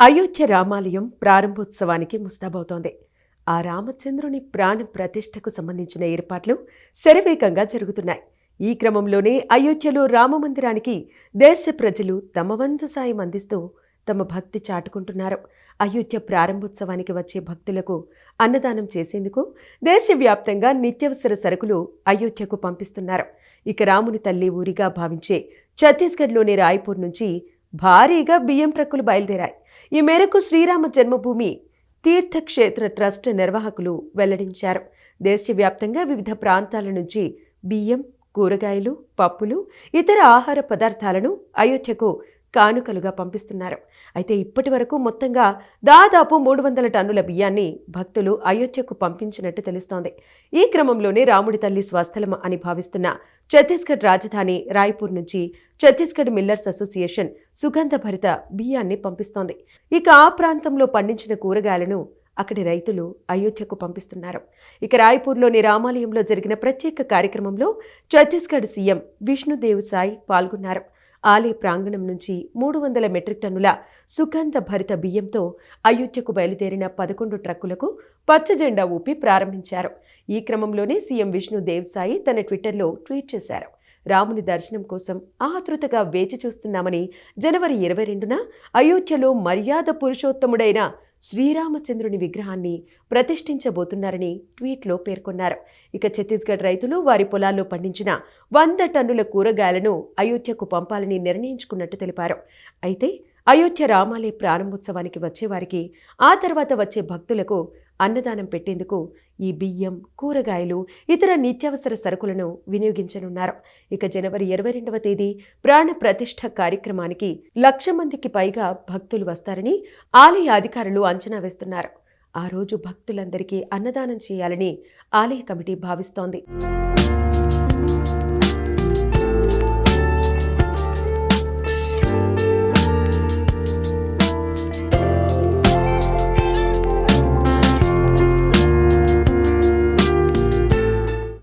అయోధ్య రామాలయం ప్రారంభోత్సవానికి ముస్తాబవుతోంది. ఆ రామచంద్రుని ప్రాణ ప్రతిష్టకు సంబంధించిన ఏర్పాట్లు శరవేగంగా జరుగుతున్నాయి. ఈ క్రమంలోనే అయోధ్యలో రామమందిరానికి దేశ ప్రజలు తమ వంతు సాయం అందిస్తూ తమ భక్తి చాటుకుంటున్నారు. అయోధ్య ప్రారంభోత్సవానికి వచ్చే భక్తులకు అన్నదానం చేసేందుకు దేశవ్యాప్తంగా నిత్యవసర సరుకులు అయోధ్యకు పంపిస్తున్నారు. ఇక రాముని తల్లి ఊరిగా భావించే ఛత్తీస్గఢ్లోని రాయ్పూర్ నుంచి భారీగా బియ్యం ట్రక్కులు బయలుదేరాయి. ఈ మేరకు శ్రీరామ జన్మభూమి తీర్థక్షేత్ర ట్రస్ట్ నిర్వాహకులు వెల్లడించారు. దేశవ్యాప్తంగా వివిధ ప్రాంతాల నుంచి బియ్యం కూరగాయలు పప్పులు ఇతర ఆహార పదార్థాలను అయోధ్యకు కానుకలుగా పంపిస్తున్నారు. అయితే ఇప్పటి వరకు మొత్తంగా దాదాపు మూడు వందల టన్నుల బియ్యాన్ని భక్తులు అయోధ్యకు పంపించినట్టు తెలుస్తోంది. ఈ క్రమంలోనే రాముడి తల్లి స్వస్థలం అని భావిస్తున్న ఛత్తీస్గఢ్ రాజధాని రాయ్పూర్ నుంచి ఛత్తీస్గఢ్ మిల్లర్స్ అసోసియేషన్ సుగంధభరిత బియ్యాన్ని పంపిస్తోంది. ఇక ఆ ప్రాంతంలో పండించిన కూరగాయలను అక్కడి రైతులు అయోధ్యకు పంపిస్తున్నారు. ఇక రాయ్పూర్లోని రామాలయంలో జరిగిన ప్రత్యేక కార్యక్రమంలో ఛత్తీస్గఢ్ సీఎం విష్ణుదేవ్ సాయి పాల్గొన్నారు. ఆలయ ప్రాంగణం నుంచి మూడు వందల మెట్రిక్ టన్నుల సుగంధ భరిత బియ్యంతో అయోధ్యకు బయలుదేరిన పదకొండు ట్రక్కులకు పచ్చ జెండా ఊపి ప్రారంభించారు. ఈ క్రమంలోనే సీఎం విష్ణు దేవ్సాయి తన ట్విట్టర్లో ట్వీట్ చేశారు. రాముని దర్శనం కోసం ఆతృతగా వేచి చూస్తున్నామని జనవరి ఇరవై రెండున అయోధ్యలో మర్యాద పురుషోత్తముడైన శ్రీరామచంద్రుని విగ్రహాన్ని ప్రతిష్ఠించబోతున్నారని ట్వీట్లో పేర్కొన్నారు. ఇక ఛత్తీస్గఢ్ రైతులు వారి పొలాల్లో పండించిన వంద టన్నుల కూరగాయలను అయోధ్యకు పంపాలని నిర్ణయించుకున్నట్టు తెలిపారు. అయితే అయోధ్య రామాలయ ప్రారంభోత్సవానికి వచ్చేవారికి ఆ తర్వాత వచ్చే భక్తులకు అన్నదానం పెట్టేందుకు ఈ బియ్యం కూరగాయలు ఇతర నిత్యావసర సరుకులను వినియోగించనున్నారు. ఇక జనవరి ఇరవై రెండవ తేదీ ప్రాణ ప్రతిష్ఠ కార్యక్రమానికి లక్ష మందికి పైగా భక్తులు వస్తారని ఆలయ అధికారులు అంచనా వేస్తున్నారు. ఆ రోజు భక్తులందరికీ అన్నదానం చేయాలని ఆలయ కమిటీ భావిస్తోంది.